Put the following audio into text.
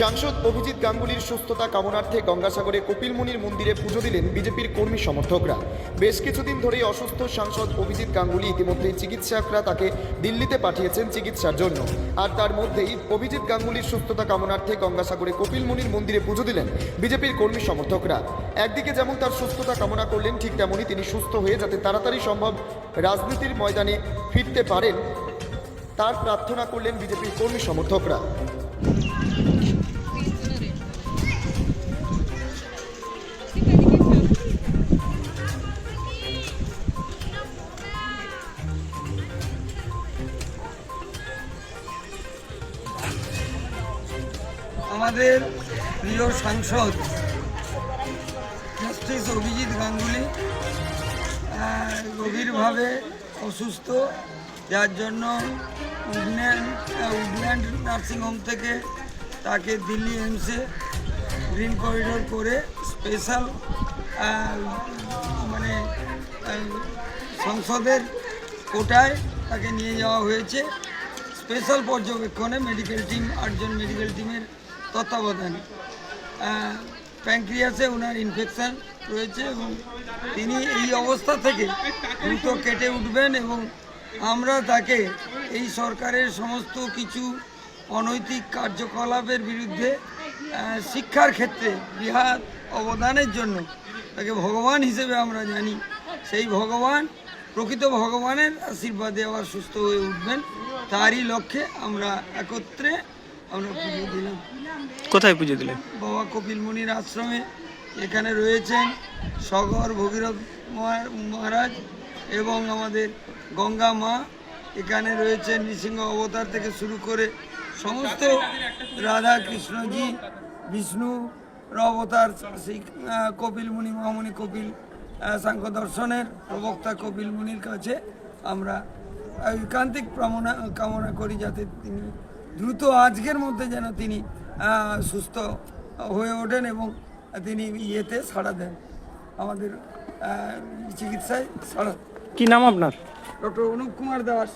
সাংসদ অভিজিৎ গাঙ্গুলির সুস্থতা কামনার্থে গঙ্গাসাগরে কপিলমুনির মন্দিরে পুজো দিলেন বিজেপির কর্মী সমর্থকরা। বেশ কিছুদিন ধরেই অসুস্থ সাংসদ অভিজিৎ গাঙ্গুলি ইতিমধ্যেই চিকিৎসকরা তাকে দিল্লিতে পাঠিয়েছেন চিকিৎসার জন্য। আর তার মধ্যেই অভিজিৎ গাঙ্গুলির সুস্থতা কামনার্থে গঙ্গাসাগরে কপিলমুনির মন্দিরে পুজো দিলেন বিজেপির কর্মী সমর্থকরা। একদিকে যেমন তার সুস্থতা কামনা করলেন, ঠিক তেমনই তিনি সুস্থ হয়ে যাতে তাড়াতাড়ি সম্ভব রাজনীতির ময়দানে ফিরতে পারেন, তার প্রার্থনা করলেন বিজেপির কর্মী সমর্থকরা। আমাদের প্রিয় সাংসদ জাস্টিস অভিজিৎ গাঙ্গুলি গভীরভাবে অসুস্থ, যার জন্য উডল্যান্ড উডল্যান্ড নার্সিংহোম থেকে তাকে দিল্লি এমসে গ্রিন করিডোর করে স্পেশাল মানে সংসদের কোটায় তাকে নিয়ে যাওয়া হয়েছে। স্পেশাল পর্যবেক্ষণে মেডিকেল টিম আটজন মেডিকেল টিমের তত্ত্বাবধানে। প্যাঙ্ক্রিয়াসে ওনার ইনফেকশান রয়েছে এবং তিনি এই অবস্থা থেকে দ্রুত কেটে উঠবেন এবং আমরা তাকে এই সরকারের সমস্ত কিছু অনৈতিক কার্যকলাপের বিরুদ্ধে শিক্ষার ক্ষেত্রে বৃহৎ অবদানের জন্য তাকে ভগবান হিসেবে আমরা জানি। সেই ভগবান, প্রকৃত ভগবানের আশীর্বাদে আবার সুস্থ হয়ে উঠবেন। তারই লক্ষ্যে আমরা একত্রে আমরা পুজো দিলাম। কোথায় পুজো দিলেন? বাবা কপিল মুনির আশ্রমে। এখানে রয়েছেন সগর ভগীরথ মহারাজ এবং আমাদের গঙ্গা মা। এখানে রয়েছেন নৃসিংহ অবতার থেকে শুরু করে সমস্ত রাধা কৃষ্ণজি বিষ্ণু অবতার শ্রী কপিল মুনি মহামুনি কপিল সাংখ্য দর্শনের প্রবক্তা কপিল মুনির কাছে আমরা ঐকান্তিক কামনা কামনা করি যাতে তিনি দ্রুত আজকের মধ্যে যেন তিনি সুস্থ হয়ে ওঠেন এবং তিনি ইয়েতে সাড়া দেন। আমাদের চিকিৎসায় সাড়া কি নাম আপনার? ডক্টর অনুপ কুমার দাস।